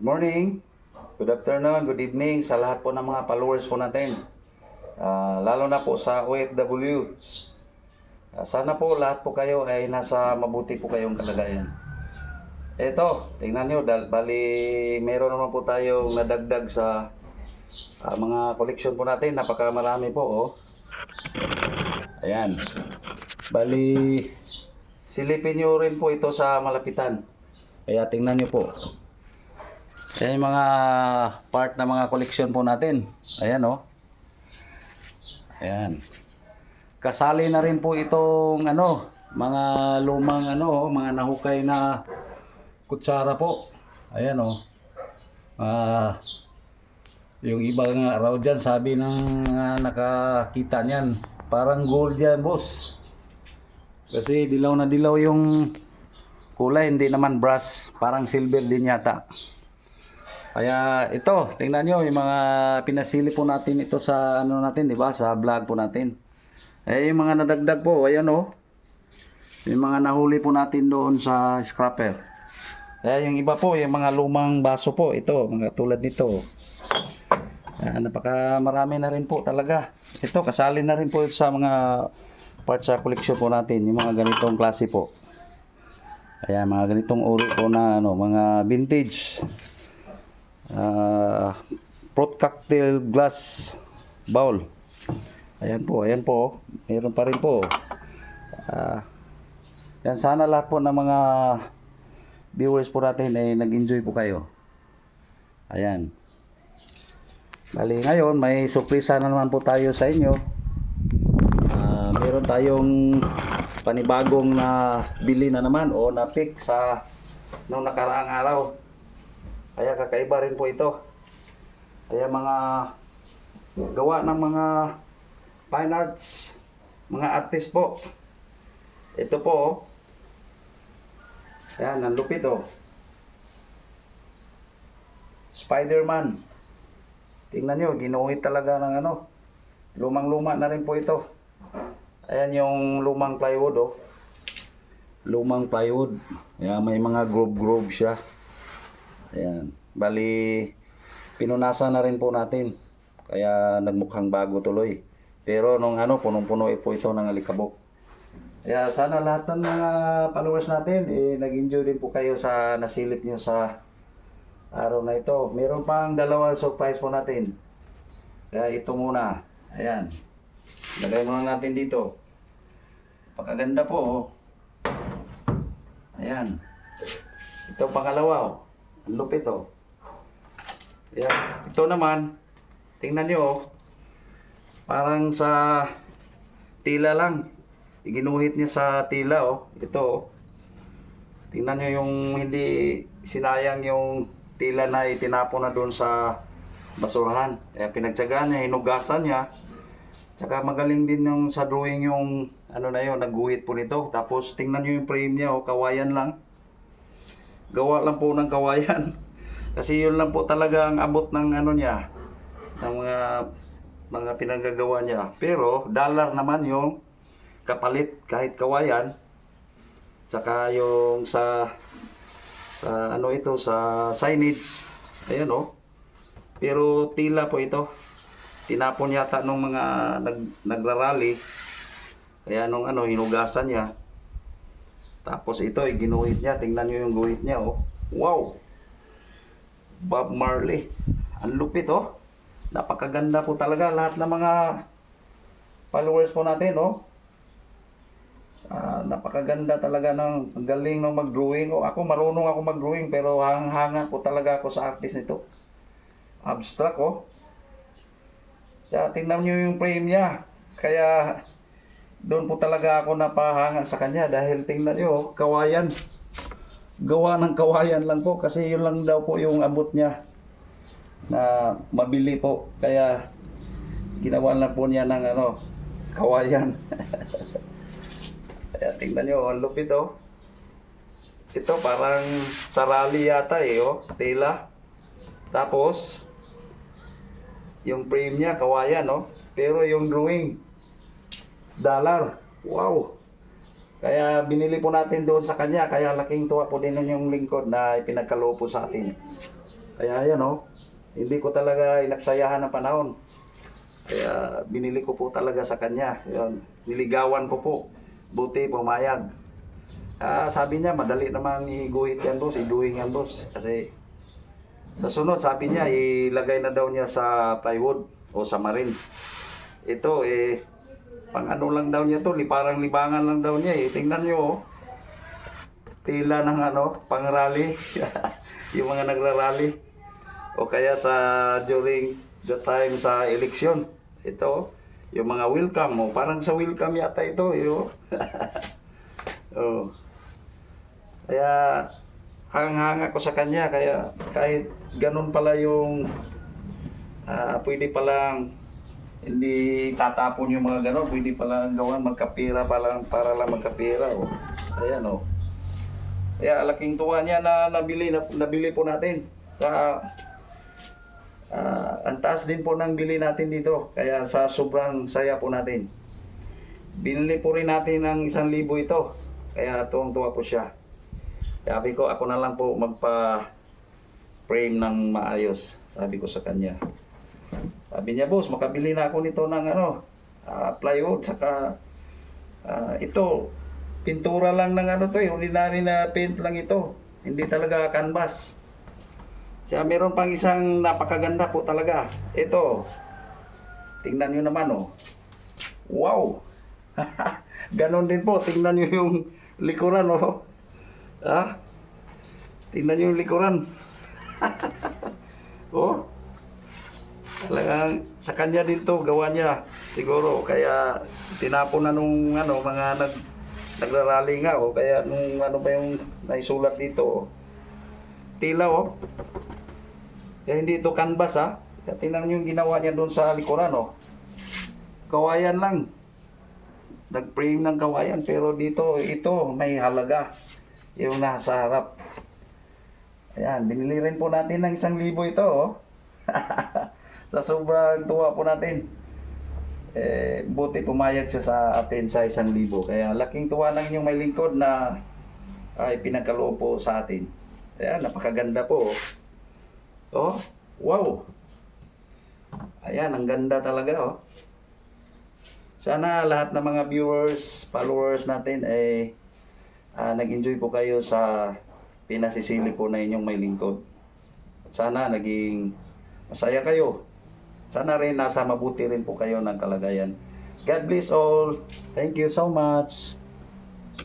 Good morning, good afternoon, good evening sa lahat po ng mga followers po natin. Ah, lalo na po sa OFW. Ah, sana po lahat po kayo ay nasa mabuti po kayong kalagayan. Ito, tingnan nyo, dal- bali meron naman po tayong nadagdag sa ah, mga koleksyon po natin. Napakamarami po, oh. Ayan. Bali, silipin nyo rin po ito sa malapitan. Kaya tingnan nyo po. Yan yung mga part na mga koleksyon po natin. Ayan oh. Ayan. Kasali na rin po itong ano, mga lumang ano, oh, mga nahukay na kutsara po. Ayan oh. Ah, yung iba nga raw dyan, sabi ng ah, nakakita niyan, parang gold yan, boss. Kasi dilaw na dilaw yung kulay, hindi naman brass, parang silver din yata. Kaya ito, tingnan nyo, yung mga pinasili po natin ito sa ano natin, di ba? Sa vlog po natin. Eh, yung mga nadagdag po, ayan oh. Yung mga nahuli po natin doon sa scrapper. Eh, yung iba po, yung mga lumang baso po, ito, mga tulad nito. Ah, napaka marami na rin po talaga. Ito, kasali na rin po sa mga parts sa collection po natin, yung mga ganitong klase po. Ayan, mga ganitong uri po na ano, mga vintage. Ah, fruit cocktail glass bowl. Ayan po, ayan po. Meron pa rin po. Ah, yan sana lahat po ng mga viewers po natin ay nag-enjoy po kayo. Ayan. Bali ngayon, may surpresa na naman po tayo sa inyo. Ah, meron tayong panibagong na bili na naman o na pick sa nung nakaraang araw. Kaya kakaiba rin po ito. Kaya mga gawa ng mga fine arts, mga artist po. Ito po. oh. Ayan, ang lupit oh. Spider-Man. Tingnan nyo, ginuhit talaga ng ano. Lumang-luma na rin po ito. Ayan yung lumang plywood oh. Lumang plywood. Ayan, may mga groove-groove siya. Ayan. Bali, pinunasan na rin po natin. Kaya nagmukhang bago tuloy. Pero nung ano, punong-puno po ito ng alikabok. Kaya sana lahat ng mga followers natin, eh, nag-enjoy din po kayo sa nasilip nyo sa araw na ito. Meron pang dalawang surprise po natin. Kaya ito muna. Ayan. Lagay muna natin dito. Pakaganda po. Oh. Ayan. Ito pangalawa. Oh. Lupit oh. Ayan. Ito naman. Tingnan nyo oh. Parang sa tila lang. Iginuhit niya sa tila oh. Ito oh. Tingnan nyo yung hindi sinayang yung tila na itinapon na doon sa basurahan. Kaya pinagtsagaan niya, hinugasan niya. Tsaka magaling din yung sa drawing yung ano na yun, nagguhit po nito. Tapos tingnan nyo yung frame niya, oh, kawayan lang. Gawa lang po ng kawayan. Kasi yun lang po talaga ang abot ng ano niya, ng mga mga pinagagawa niya. Pero dollar naman yung kapalit kahit kawayan. Tsaka yung sa sa ano ito sa signage. Ayan oh. Pero tila po ito. Tinapon yata nung mga nag, nagrarally. Kaya nung ano hinugasan niya. Tapos ito ay ginuhit niya. Tingnan niyo yung guhit niya oh. Wow. Bob Marley. Ang lupit oh. Napakaganda po talaga lahat ng mga followers po natin oh. Ah, napakaganda talaga ng galing ng mag-drawing. Oh, ako marunong ako mag-drawing pero hang-hanga po talaga ako sa artist nito. Abstract oh. Tsaka tingnan niyo yung frame niya. Kaya doon po talaga ako napahanga sa kanya dahil tingnan niyo oh, kawayan. Gawa ng kawayan lang po kasi yun lang daw po yung abot niya na mabili po. Kaya ginawa lang po niya ng ano, kawayan. Kaya tingnan nyo, ang lupit oh. Ito parang sarali yata eh oh, tela. Tapos, yung frame niya, kawayan oh. Pero yung drawing, dollar. Wow! Kaya binili po natin doon sa kanya, kaya laking tuwa po din yung lingkod na ipinagkaloob po sa atin. Kaya yan oh, hindi ko talaga inaksayahan ng panahon. Kaya binili ko po talaga sa kanya. Yun, niligawan ko po. Buti pumayag. Ah, sabi niya, madali naman iguhit yan boss, iduhin yan boss. Kasi sa sunod, sabi niya, ilagay na daw niya sa plywood o sa marin. Ito eh, pang ano lang daw niya to, parang libangan lang daw niya eh. Tingnan niyo oh. Tila ng ano, pang rally. yung mga nagra-rally. O kaya sa during the time sa election. Ito, yung mga welcome mo. Parang sa welcome yata ito. Yo. oh. Kaya hanga ko sa kanya. Kaya kahit ganun pala yung ah, pwede palang hindi tatapon yung mga ganon. Pwede palang gawan magkapira pa lang para lang magkapira. Oh. Ayan oh. Kaya laking tuwa niya na nabili, na, nabili po natin. Sa Ah, ang taas din po ng bili natin dito. Kaya sa sobrang saya po natin. Binili po rin natin ng isang libo ito. Kaya tuwang-tuwa po siya. Sabi ko, ako na lang po magpa frame ng maayos. Sabi ko sa kanya. Sabi niya, boss, makabili na ako nito ng ano, ah, plywood, saka ah, ito, pintura lang ng ano to eh, ordinary na paint lang ito. Hindi talaga canvas. Siya meron pang isang napakaganda po talaga. Ito. Tingnan nyo naman oh. Wow! Ganon din po. Tingnan nyo yung likuran oh. Ha? Tingnan nyo yung likuran. oh. Talagang sa kanya din to gawa niya. Siguro kaya tinapon na nung ano mga nag nagrarally nga oh. Kaya nung ano pa yung naisulat dito oh. Tila oh. Kaya hindi ito canvas ha. Kaya tingnan yung ginawa niya doon sa likuran oh. Kawayan lang. Nag-frame ng kawayan pero dito ito may halaga. Yung nasa harap. Ayan, binili rin po natin ng isang libo ito oh. sa sobrang tuwa po natin. Eh, buti pumayag siya sa atin sa isang libo. Kaya laking tuwa ng inyong may lingkod na ay pinagkaloob po sa atin. Ayan, napakaganda po. Oh, oh wow. Ayan, ang ganda talaga oh. Sana lahat ng mga viewers, followers natin ay ah, nag-enjoy po kayo sa pinasisili po na inyong may lingkod. Sana naging masaya kayo. Sana rin nasa mabuti rin po kayo ng kalagayan. God bless all. Thank you so much.